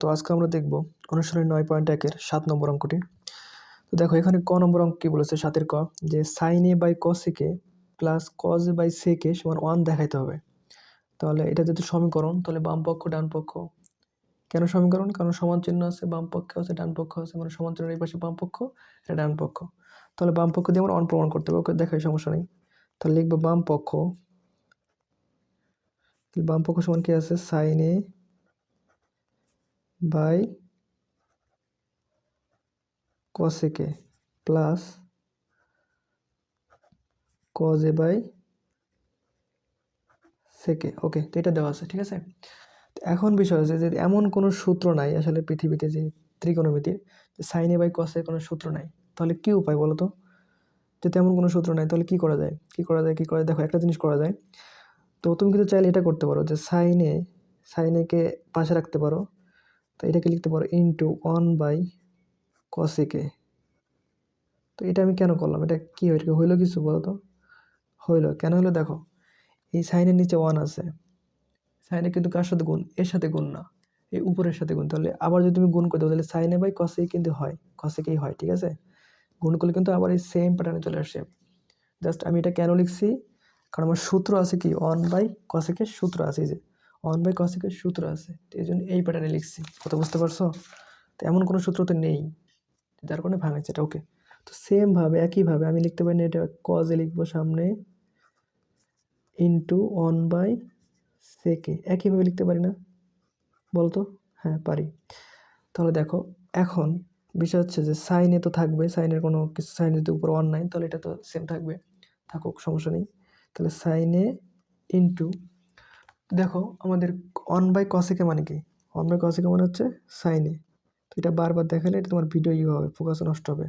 তো আজকে আমরা দেখব অনুশীলনী নয় পয়েন্ট একের সাত নম্বর অঙ্কটি। তো দেখো, এখানে ক নম্বর অঙ্ক কী বলেছে? সাতের ক। যে sine A by cosec A plus cos by sec A সমান ওয়ান দেখাইতে হবে। তাহলে এটা যেহেতু সমীকরণ, তাহলে বাম পক্ষ, ডান পক্ষ কেন সমীকরণ? কারণ সমান চিহ্ন আছে, বাম পক্ষে আছে, ডান পক্ষ আছে মানে সমান চিহ্নের এই পাশে বাম পক্ষ, এটা ডান পক্ষ। তাহলে বাম পক্ষ দিয়ে আমরা অন প্রমাণ করতে হবে। ওকে দেখাই সমস্যা নেই। তাহলে লিখব বাম পক্ষ। বাম পক্ষ সমান কি আছে? Sine A by cosec A plus cos A by sec A okay তো এটা দেওয়া আছে, ঠিক আছে? তো এখন বিষয় হচ্ছে যে এমন কোনো সূত্র নাই আসলে পৃথিবীতে যে ত্রিকোণমিতির সাইনে বাই কসের কোনো সূত্র নাই। তাহলে কী উপায় বলো তো? যে তেমন কোনো সূত্র নাই, তাহলে কী করা যায়? কী করা যায়, কী করা যায়? দেখো, একটা জিনিস করা যায়। তো তুমি কিন্তু চাইলে এটা করতে পারো যে সাইনে সাইনেকে পাশে রাখতে পারো। তো এটাকে লিখতে পারো ইন্টু ওয়ান বাই কসেকে তো এটা আমি কেন করলাম? এটা কী হইল হইল কিছু বলো তো? হইল। কেন হইল? দেখো, এই সাইনের নিচে ওয়ান আছে। সাইনে কিন্তু কার সাথে গুণ? এর সাথে গুণ না। এই উপরের সাথে গুণ। তাহলে আবার যদি তুমি গুণ করে দাও, তাহলে সাইনে বাই কসেই কিন্তু হয়। কসেকেই হয়, ঠিক আছে? গুণ করলে কিন্তু আবার এই সেম প্যাটার্নে চলে আসে। জাস্ট আমি এটা কেন লিখছি? কারণ আমার সূত্র আছে কি? ওয়ান বাই কসেকের সূত্র আছে যে। ওয়ান বাই কসেকের সূত্র আছে, তো এই জন্য এই প্যাটার্নে লিখছি। কথা বুঝতে পারছ? তো এমন কোনো সূত্র তো নেই, যার কারণে ভাঙাচ্ছে এটা ওকে তো সেমভাবে একইভাবে আমি লিখতে পারি না, এটা কজে লিখব সামনে ইন্টু ওয়ান বাই সেকে একইভাবে লিখতে পারি না, বলতো? হ্যাঁ পারি। তাহলে দেখো, এখন বিষয় হচ্ছে যে সাইনে তো থাকবে সাইনের কোনো কিছু সাইন যদি উপর ওয়ান নাই, তাহলে এটা তো সেম থাকবে। থাকুক, সমস্যা নেই। তাহলে সাইনে ইন্টু দেখো, আমাদের ওয়ান বাই কসেকে মানে কি? ওয়ান বাই কসেকে মানে হচ্ছে সাইনে তো এটা বারবার দেখালে এটা তোমার ভিডিও ইয়ে হবে ফোকাস নষ্ট হবে।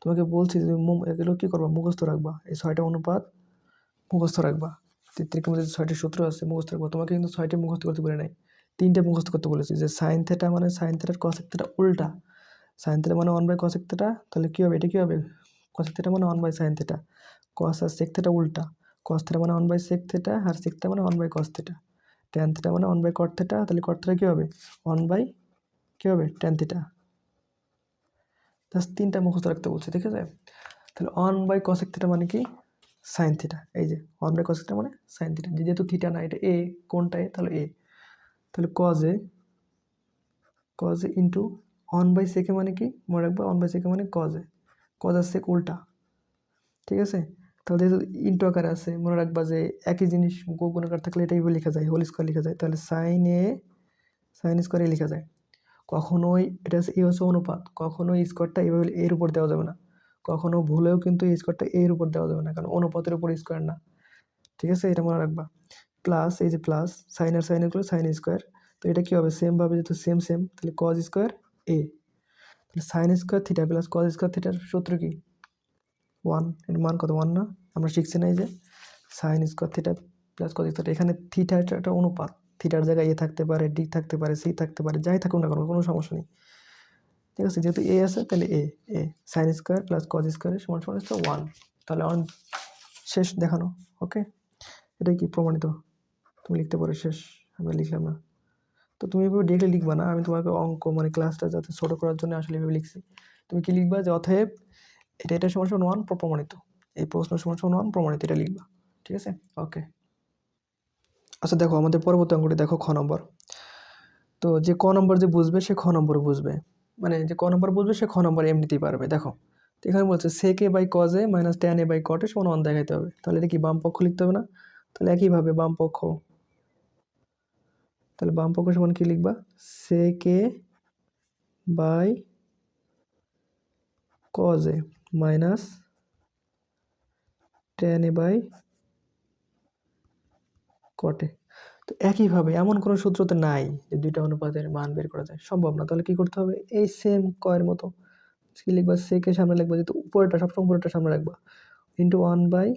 তোমাকে বলছি যে এগুলো কী করবা? মুখস্থ রাখবা। এই ছয়টা অনুপাত মুখস্থ রাখবা। ত্রিকোণের যে ছয়টি সূত্র আছে, মুখস্থ রাখবা। তোমাকে কিন্তু ছয়টি মুখস্থ করতে বলে নাই। তিনটে মুখস্থ করতে বলেছি। যে সাইন থেটা মানে সাইন থেটার কসেক থেটা উল্টা। সাইন থেটা মানে ওয়ান বাই কসেক থেটা তাহলে কী হবে? এটা কী হবে? কসেক থেটা মানে one by sine theta cos R sec theta উল্টা। কস থেটা মানে ওয়ান বাই সেক থেটা আর সেক থেটা মানে one by cos theta tan theta মানে ওয়ান বাই কট থেটা তাহলে কট কী হবে? ওয়ান বাই কী হবে? Tan theta just তিনটা মুখস্থ রাখতে বলছে, ঠিক আছে? তাহলে ওয়ান বাই কসেক থিটা মানে কি? সাইন থিটা এই যে ওয়ান বাই কসেক থিটা মানে সাইন থিটা যেহেতু থিটা না, এটা এ কোনটা এ তাহলে এ তাহলে cos A cos A into one by sec A মানে কি? মনে রাখব ওয়ান বাই সেকে মানে কজ কজ আর সেক উল্টা। ঠিক আছে? তাহলে ইন্টু আকারে আছে। মনে রাখবা যে একই জিনিস গুণ আকার থাকলে এটাই লেখা যায় হোল স্কোয়ার লেখা যায়। তাহলে সাইন এ সাইন স্কোয়ারে লেখা যায়। কখনোই এটা এই হচ্ছে অনুপাত কখনো এই স্কোয়ারটা এইভাবে এর উপর দেওয়া যাবে না। কখনো ভুলেও কিন্তু এই স্কোয়ারটা এর উপর দেওয়া যাবে না, কারণ অনুপাতের উপর স্কোয়ার না। ঠিক আছে? এটা মনে রাখবা। প্লাস এই যে প্লাস সাইন আর সাইন এগুলো সাইন স্কোয়ার তো এটা কী হবে? সেমভাবে যেহেতু সেম সেম তাহলে কজ স্কোয়ার এ তাহলে sine square theta plus cos square থিটার সূত্র কি? ওয়ানের মান কত? ওয়ান না? আমরা শিখছি না এই যে sine square theta plus cos square এখানে থিটা একটা অনুপাত। থিটার জায়গায় এ থাকতে পারে ডি থাকতে পারে সি থাকতে পারে, যাই থাকুক না কোনো কোনো সমস্যা নেই। ঠিক আছে, যেহেতু এ আছে, তাহলে A A sine square plus cos স্কোয়ারের সমান সমান হচ্ছে ওয়ান তাহলে অন শেষ দেখানো ওকে এটাই কি প্রমাণিত? তুমি লিখতে পারো শেষ, আমি লিখলাম না। তো তুমি এভাবে ডিরেক্টলি লিখবা না, আমি তোমাকে অঙ্ক মানে ক্লাসটা যাতে ছোটো করার জন্য আসলে এভাবে লিখছি। তুমি কি লিখবা যে অতএব এটা এটা সমান সমান ওয়ান প্রমাণিত। এই প্রশ্ন সমান সমান ওয়ান প্রমাণিত, এটা লিখবা, ঠিক আছে? ওকে আচ্ছা দেখো, আমাদের পরবর্তী অঙ্কটি দেখো, খ নম্বর। তো যে ক নম্বর যে বুঝবে, সে খ নম্বর বুঝবে। মানে যে ক নম্বর বুঝবে, সে খ নম্বর এমনিতেই পারবে, দেখো। তো এখানে বলছে sec by cos A minus tan A by cot A সমান ওয়ান দেখাইতে হবে। তাহলে এটা কি বাম পক্ষ লিখতে হবে না? তাহলে একইভাবে বাম পক্ষ। তাহলে বাম পক্ষ সমান কি লিখবা? Sec by cos A minus tan A by cot A তো একইভাবে এমন কোনো সূত্র তো নাই যে দুইটা অনুপাতের মান বের করা যায়। সম্ভব না। তাহলে কী করতে হবে? এই সেম কয়ের মতো। কী লিখবা? সেকে সামনে লিখবা যেহেতু উপরেটা সবসময় উপরেটা সামনে রাখবা। ইন্টু ওয়ান বাই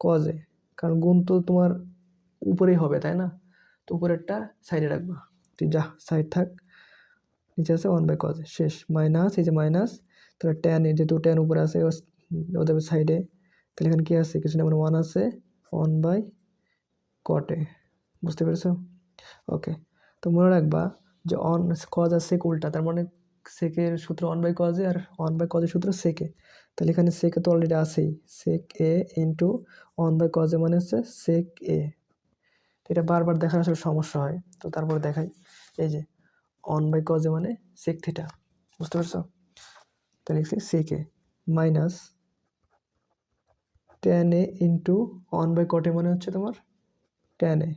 কজে কারণ গুণ তো তোমার উপরেই হবে, তাই না? তো উপরেরটা সাইডে রাখবা। তুই যা সাইড থাক। নিচে আছে ওয়ান বাই কজে শেষ। মাইনাস, এই যে মাইনাস তাহলে ট্যান যেহেতু ট্যান উপরে আছে ওদের সাইডে তাহলে এখানে কী আছে? কিছু না মানে ওয়ান আছে ওয়ান বাই কটে বুঝতে পেরেছ? ওকে তো মনে রাখবা যে অন কজ আর সেক উল্টা, তার মানে সেকের সূত্র ওয়ান বাই কজে আর ওয়ান বাই কজের সূত্র সেকে তাহলে এখানে সেকে তো অলরেডি আছেই sec A into one by cos A মানে হচ্ছে সেক এ তো এটা বারবার দেখার আসলে সমস্যা হয়, তো তারপরে দেখাই, এই যে ওয়ান বাই কজে মানে সেক থিটা বুঝতে পারছ? তাহলে লিখছি sec minus tan A into one by cot A মানে হচ্ছে তোমার টেন এ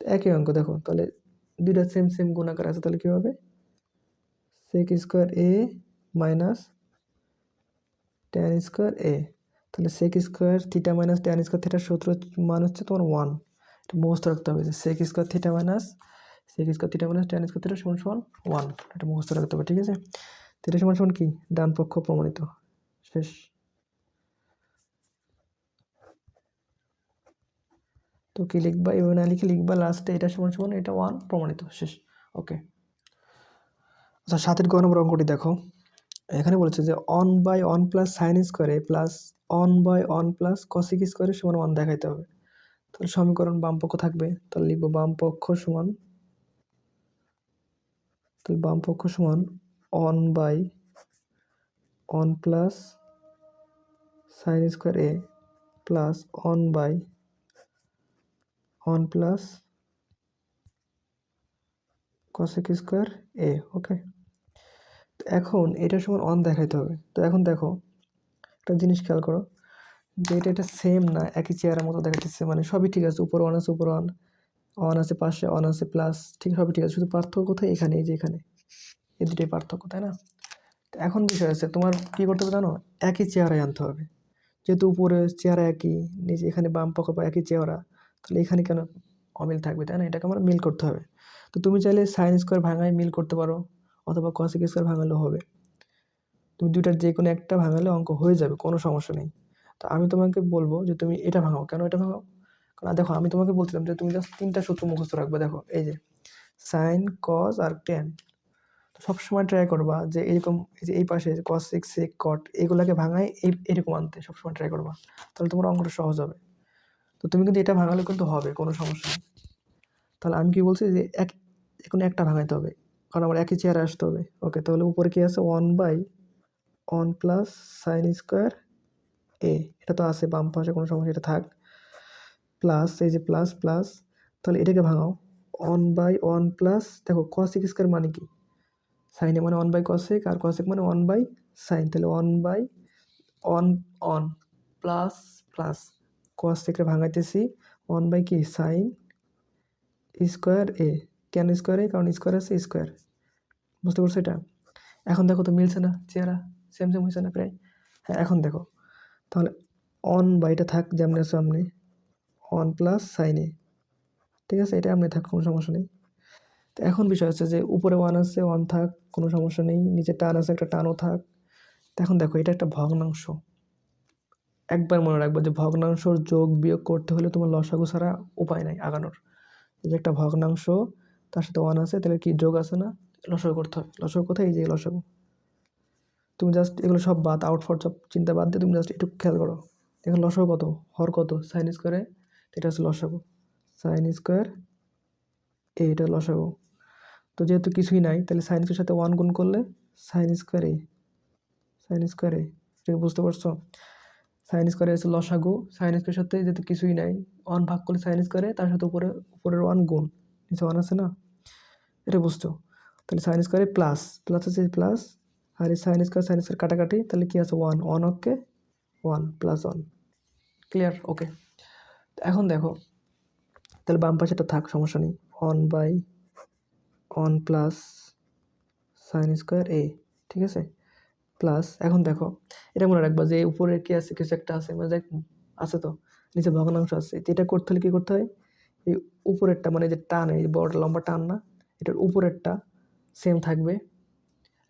একই অঙ্ক দেখো, তাহলে দুইটা সেম সেম গুণাকার আছে, তাহলে কী হবে? Sec square A minus tan square A তাহলে sec square theta minus tan square থিটার সূত্র মান হচ্ছে তোমার ওয়ান এটা মুখস্থ রাখতে হবে যে sec square theta minus sec square theta minus tan square theta সমান সমান ওয়ান এটা মুখস্থ রাখতে হবে, ঠিক আছে? থিটা সমান সমান কি? ডান পক্ষ প্রমাণিত। শেষ। তো কি লিখবা? এভাবে না লিখে লিখবা লাস্টে এটা সমান সমান, এটা ওয়ান প্রমাণিত। শেষ। ওকে আচ্ছা সাতের গ নম্বর অঙ্কটি দেখো। এখানে বলেছে যে one by one plus sine square A plus one by one plus cosec square A সমান ওয়ান দেখাইতে হবে। তাহলে সমীকরণ বাম পক্ষ থাকবে। তাহলে লিখব বাম পক্ষ সমান তাহলে বাম পক্ষ সমান one by one plus sine square A plus one by one plus cosec square A okay তো এখন এটা সমান অন দেখাইতে হবে। তো এখন দেখো, একটা জিনিস খেয়াল করো যে এটা এটা সেম না, একই চেয়ারের মতো দেখাচ্ছে মানে সবই ঠিক আছে, উপর ওয়ান আছে উপর ওয়ান অন আছে পাশে অন আছে প্লাস ঠিক সবই ঠিক আছে। শুধু পার্থক্য কোথায় এখানে এই যে এখানে। এই দুটোই পার্থক্য, তাই না? তো এখন বিষয় আছে তোমার কী করতে হবে জানো? একই চেয়ারে আনতে হবে। যেহেতু উপরে চেয়ারা একই, নিচে এখানে বাম পক্ষ বা একই চেয়ারা তাহলে এখানে কেন অমিল থাকবে, তাই না? এটাকে আমার মিল করতে হবে। তো তুমি চাইলে সাইন স্কোয়ার ভাঙায় মিল করতে পারো, অথবা কসিক স্কোয়ার ভাঙালেও হবে। তুমি দুইটার যে কোনো একটা ভাঙালে অঙ্ক হয়ে যাবে, কোনো সমস্যা নেই। তো আমি তোমাকে বলব যে তুমি এটা ভাঙাও। কেন এটা ভাঙাও? কারণ দেখো, আমি তোমাকে বলছিলাম যে তুমি জাস্ট তিনটা সূত্র মুখস্থ রাখবে, দেখো, এই যে সাইন কস আর টেন তো সবসময় ট্রাই করবা যে এরকম এই যে এই পাশে কস সিক্স সেক কট এগুলোকে ভাঙায় এই, এরকম আনতে, সবসময় ট্রাই করবা, তাহলে তোমার অঙ্কটা সহজ হবে। তো তুমি কিন্তু এটা ভাঙালে কিন্তু হবে, কোনো সমস্যা নেই। তাহলে আমি কি বলছি যে এক, এখন একটা ভাঙাইতে হবে, কারণ আমার একই চেয়ারে আসতে হবে। ওকে তাহলে উপরে কি আছে? One by one plus sine square A এটা তো আছে, বাম পাশে কোনো সমস্যা, এটা থাক। প্লাস এই যে প্লাস প্লাস তাহলে এটাকে ভাঙাও। ওয়ান বাই ওয়ান প্লাস দেখো কসিক স্কোয়ার মানে কি? সাইনে মানে ওয়ান বাই কসিক আর কসিক মানে ওয়ান বাই সাইন তাহলে one by one one plus plus cos থেকে ভাঙাইতেছি। ওয়ান বাই কি? সাইন স্কোয়ার এ কেন স্কোয়ার এ কারণ স্কোয়ার আছে স্কোয়ার বুঝতে পারছ এটা? এখন দেখো তো মিলছে না চেহারা সেম সেম হয়েছে না প্রায়। হ্যাঁ এখন দেখো। তাহলে অন বাইটা থাক যেমন আছে আপনি ওয়ান প্লাস সাইনে ঠিক আছে? এটা আপনি থাক, কোনো সমস্যা নেই। তো এখন বিষয় হচ্ছে যে, উপরে ওয়ান আছে ওয়ান থাক, কোনো সমস্যা নেই। নিচে টান আছে, একটা টানও থাক। তো এখন দেখো, এটা একটা ভগ্নাংশ। একবার মনে রাখব যে, ভগ্নাংশর যোগ বিয়োগ করতে হলে তোমার লসাগু ছাড়া উপায় নাই আগানোর। যে একটা ভগ্নাংশ, তার সাথে ওয়ান আছে, তাহলে কি যোগ আছে না? লসাগু করতে হবে। লসাগু কোথায়? এই যে লসাগু। তুমি জাস্ট এগুলো সব বাদ আউট ফর সব চিন্তা বাদ দিয়ে তুমি জাস্ট একটু খেয়াল করো। দেখো, লসাগু কত? হর কত? সাইন স্কোয়ারে এটা হচ্ছে লসাগু। সাইন স্কোয়ার এ এটা লসাগু। তো যেহেতু কিছুই নাই, তাহলে সাইন স্কোয়ার সাথে ওয়ান গুণ করলে sine square A sine square A, এটা বুঝতে পারছ? সাইন স্কোয়ারে আছে লসাগু। সাইন স্কোয়ারের সাথে যেহেতু কিছুই নাই ওয়ান ভাগ করলে সাইন স্কোয়ারে তার সাথে উপরে, উপরের ওয়ান গুণ। নিচে ওয়ান আছে না? এটা বুঝছ? তাহলে sine square A plus plus আছে প্লাস আর এই সাইন স্কোয়ার সাইন স্কোয়ার কাটাকাটি, তাহলে কী আছে? One one okay one plus one clear okay এখন দেখো, তাহলে বাম পাশেটা থাক, সমস্যা নেই। One by one plus sine square A ঠিক আছে? প্লাস এখন দেখো, এটা মনে রাখবা যে উপরে কি আছে, কিছু একটা আছে মানে দেখ আছে তো, নিচে ভগ্নাংশ আছে, তো এটা করতে হলে কী করতে হয়? এই উপরেরটা মানে যে টান, এই বড় লম্বা টান না, এটার উপরেরটা সেম থাকবে।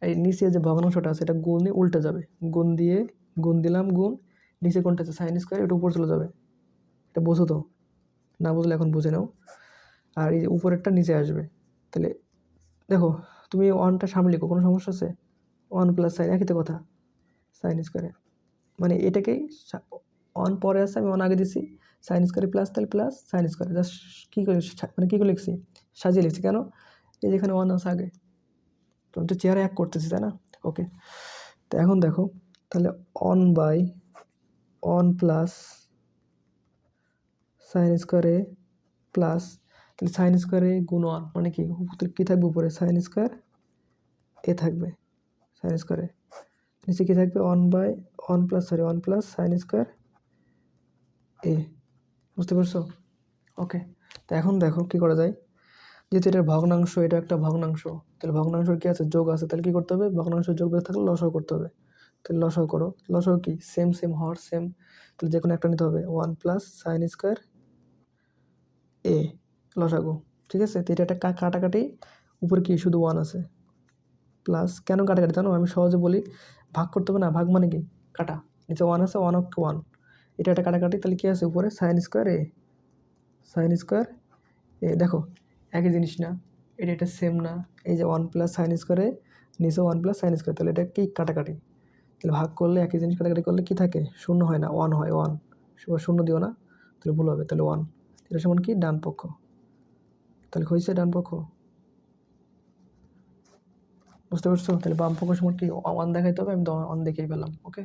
এই নিচে যে ভগ্নাংশটা আছে, এটা গুণে উল্টে যাবে। গুণ দিয়ে, গুণ দিলাম, গুণ, নিচে কোনটা আছে সাইন স্কোয়ার এটা উপর চলে যাবে। এটা বোঝো তো। না বুঝলে এখন বুঝে নাও। আর এই যে উপরেরটা নিচে আসবে। তাহলে দেখো, তুমি ওয়ানটা সামনে লিখো, কোনো সমস্যা আছে? ওয়ান প্লাস সাইন একই তো কথা। সাইন স্কোয়ারে মানে এটাকেই ওয়ান পরে আছে, আমি ওয়ান আগে দিছি। সাইন স্কোয়ারে প্লাস তাহলে plus sine square A just কী করে মানে কী করে লিখছি? সাজিয়ে লিখছি, কেন? এই যেখানে ওয়ান আছে আগে। তো আমি তো চেয়ারে এক করতেছি, তাই না? ওকে তো এখন দেখো, তাহলে one by one plus sine square plus তাহলে সাইন স্কোয়ার এ গুণ মানে কি? কী থাকবে উপরে? সাইন স্কোয়ার এ থাকবে সাইন স্কোয়ার নিচে কী থাকবে? One by one plus sorry one plus sine square A. বুঝতে পারছ? ওকে তো এখন দেখো কী করা যায়। যেহেতু এটা ভগ্নাংশ, এটা একটা ভগ্নাংশ, তাহলে ভগ্নাংশের কী আছে? যোগ আছে, তাহলে কী করতে হবে? ভগ্নাংশ যোগ বেশ থাকলে লসাও করতে হবে। তাহলে লসাও করো। লসাও কি? সেম সেম হর সেম তাহলে যে কোনো একটা নিতে হবে। One plus sine square A লসাগু ঠিক আছে? তো এটা একটা কাটাকাটি। উপরে কি শুধু ওয়ান আছে? প্লাস কেন কাটাকাটি? জানো? আমি সহজে বলি, ভাগ করতে হবে না। ভাগ মানে কি? কাটা। নিচে ওয়ান আছে ওয়ান অফ ওয়ান এটা একটা কাটাকাটি, তাহলে কী আছে উপরে? Sine square A. Sine square A, দেখো, একই জিনিস না। এটা এটা সেম না। এই যে ওয়ান প্লাস সাইন স্কোয়ারে নিচে ওয়ান প্লাস সাইন স্কোয়ার তাহলে এটা কি কাটাকাটি? তাহলে ভাগ করলে, একই জিনিস কাটাকাটি করলে কি থাকে? শূন্য হয় না। ওয়ান হয় ওয়ান শূন্য দিও না, তাহলে ভুল হবে। তাহলে ওয়ান এটা সমান কি? ডান পক্ষ। তাহলে হয়েছে ডান পক্ষ। বুঝতে পারছ? তাহলে বাম পক্ষ সমান কি? ওয়ান দেখাইতে হবে, আমি ওয়ান দেখেই পেলাম ওকে